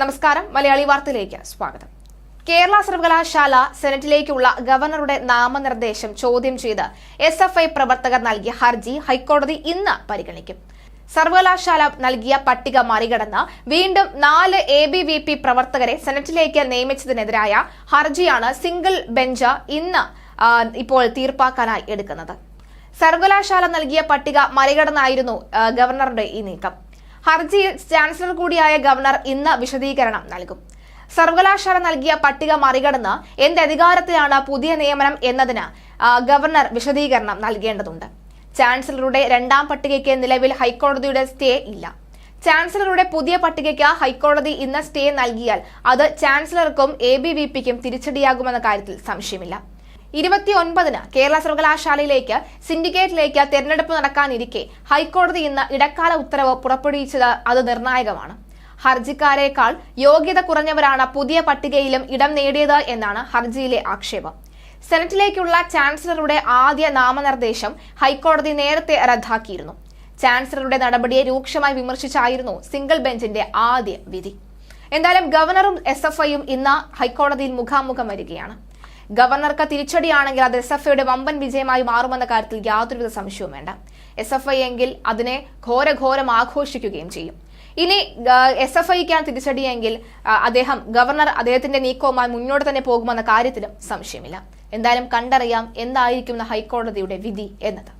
നമസ്കാരം. മലയാളി വാർത്തയിലേക്ക് സ്വാഗതം. കേരള സർവകലാശാല സെനറ്റിലേക്കുള്ള ഗവർണറുടെ നാമനിർദ്ദേശം ചോദ്യം ചെയ്ത് എസ് എഫ് ഐ പ്രവർത്തകർ നൽകിയ ഹർജി ഹൈക്കോടതി ഇന്ന് പരിഗണിക്കും. സർവകലാശാല നൽകിയ പട്ടിക മറികടന്ന് വീണ്ടും നാല് എ ബി വി പി പ്രവർത്തകരെ സെനറ്റിലേക്ക് നിയമിച്ചതിനെതിരായ ഹർജിയാണ് സിംഗിൾ ബെഞ്ച് ഇന്ന് ഇപ്പോൾ തീർപ്പാക്കാനായി എടുക്കുന്നത്. സർവകലാശാല നൽകിയ പട്ടിക മറികടന്നായിരുന്നു ഗവർണറുടെ ഈ നീക്കം. ഹർജിയിൽ ചാൻസലർ കൂടിയായ ഗവർണർ ഇന്ന് വിശദീകരണം നൽകും. സർവകലാശാല നൽകിയ പട്ടിക മറികടന്ന് എന്ത് അധികാരത്തിലാണ് പുതിയ നിയമനം എന്നതിന് ഗവർണർ വിശദീകരണം നൽകേണ്ടതുണ്ട്. ചാൻസലറുടെ രണ്ടാം പട്ടികയ്ക്ക് നിലവിൽ ഹൈക്കോടതിയുടെ സ്റ്റേ ഇല്ല. ചാൻസലറുടെ പുതിയ പട്ടികയ്ക്ക് ഹൈക്കോടതി ഇന്ന് സ്റ്റേ നൽകിയാൽ അത് ചാൻസലർക്കും എ ബി വി പിക്കും തിരിച്ചടിയാകുമെന്ന കാര്യത്തിൽ സംശയമില്ല. ഇരുപത്തിയൊൻപതിന് കേരള സർവകലാശാലയിലേക്ക് സിൻഡിക്കേറ്റിലേക്ക് തെരഞ്ഞെടുപ്പ് നടക്കാനിരിക്കെ ഹൈക്കോടതി ഇന്ന് ഇടക്കാല ഉത്തരവ് പുറപ്പെടുവിച്ചത് അത് നിർണായകമാണ്. ഹർജിക്കാരേക്കാൾ യോഗ്യത കുറഞ്ഞവരാണ് പുതിയ പട്ടികയിലും ഇടം നേടിയത് എന്നാണ് ഹർജിയിലെ ആക്ഷേപം. സെനറ്റിലേക്കുള്ള ചാൻസലറുടെ ആദ്യ നാമനിർദ്ദേശം ഹൈക്കോടതി നേരത്തെ റദ്ദാക്കിയിരുന്നു. ചാൻസലറുടെ നടപടിയെ രൂക്ഷമായി വിമർശിച്ചായിരുന്നു സിംഗിൾ ബെഞ്ചിന്റെ ആദ്യ വിധി. എന്തായാലും ഗവർണറും എസ് എഫ് ഐയും ഇന്ന് ഹൈക്കോടതിയിൽ മുഖാമുഖം വരികയാണ്. ഗവർണർക്ക് തിരിച്ചടിയാണെങ്കിൽ അത് എസ് എഫ് ഐയുടെ വമ്പൻ വിജയമായി മാറുമെന്ന കാര്യത്തിൽ യാതൊരുവിധ സംശയവും വേണ്ട. എസ് എഫ് ഐ എങ്കിൽ അതിനെ ഘോരഘോരം ആഘോഷിക്കുകയും ചെയ്യും. ഇനി എസ് എഫ് ഐക്കാണ് തിരിച്ചടിയെങ്കിൽ അദ്ദേഹം ഗവർണർ അദ്ദേഹത്തിന്റെ നീക്കവുമായി മുന്നോട്ട് തന്നെ പോകുമെന്ന കാര്യത്തിലും സംശയമില്ല. എന്തായാലും കണ്ടറിയാം എന്തായിരിക്കും ഹൈക്കോടതിയുടെ വിധി എന്നത്.